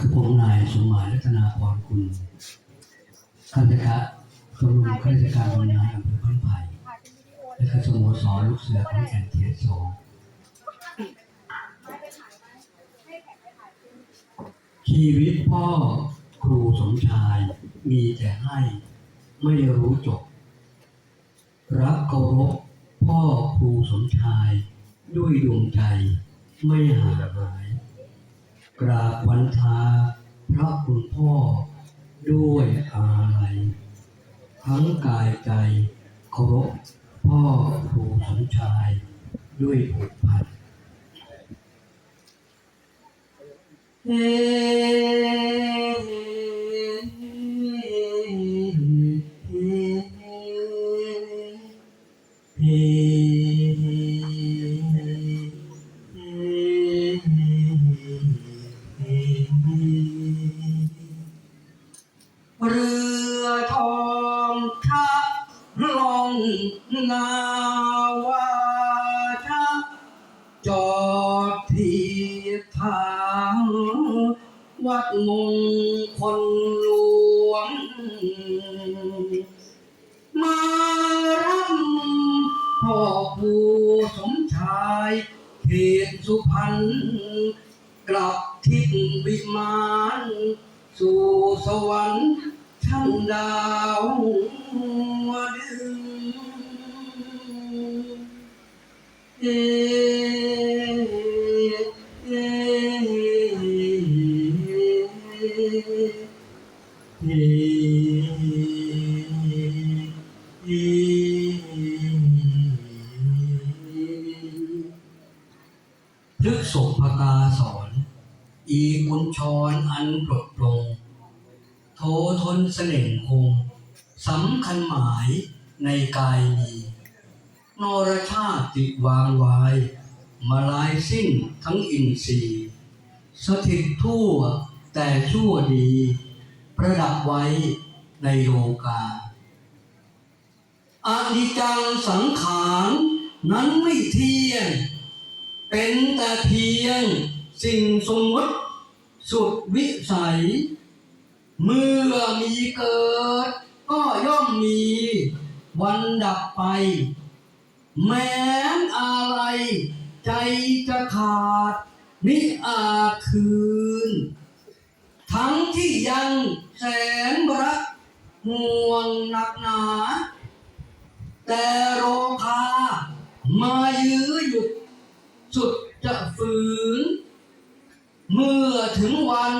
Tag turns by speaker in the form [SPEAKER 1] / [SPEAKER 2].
[SPEAKER 1] คือผมนายสมหมายรัตนาพรคุณข้าราชการกรมข้าราชการบำนาญอำเภอบ้านไผ่และก็สโมสรลูกเสือของแก่นเทียโซชีวิตพ่อครูสมชายมีแต่ให้ไม่รู้จบ รักเคารพพ่อครูสมชายด้วยดวงใจไม่ห่างหาย กราบวันทาพระคุณพ่อด้วยอาลัยทั้งกายใจเคารพพ่อครูสมชายด้วยผูกพันเฮ เรือทองทะลองนาวาทะจอดที่ทางวัดมงคลหลวง มารับพ่อผู้สมชายเขตสุพรรณกลับทิศวิมาน สู่สวรรค์ชั้นดาวดึงเอ่อเอ่อเอ่อพฤกษภกาสอน อีกุญชรอันปลดปลง โททนเสน่ห์คงสำคัญหมายในกายมีนรชาติวางวาย มาลายสิ้นทั้งอินทรีย์สถิตทั่วแต่ชั่วดี ประดับไว้ในโลกาอานิจจังสังขารนั้นไม่เที่ยง เป็นแต่เพียง สิ่งสมมติสุดวิสัย เมื่อมีเกิด ก็ย่อมมีวันดับไป แม้นอะไร ใจจะขาดมิอาคืน ทั้งที่ยังแสนรักห่วงหนักหนา แต่โรคามายื้อหยุดสุดจะฝืน เมื่อถึงวัน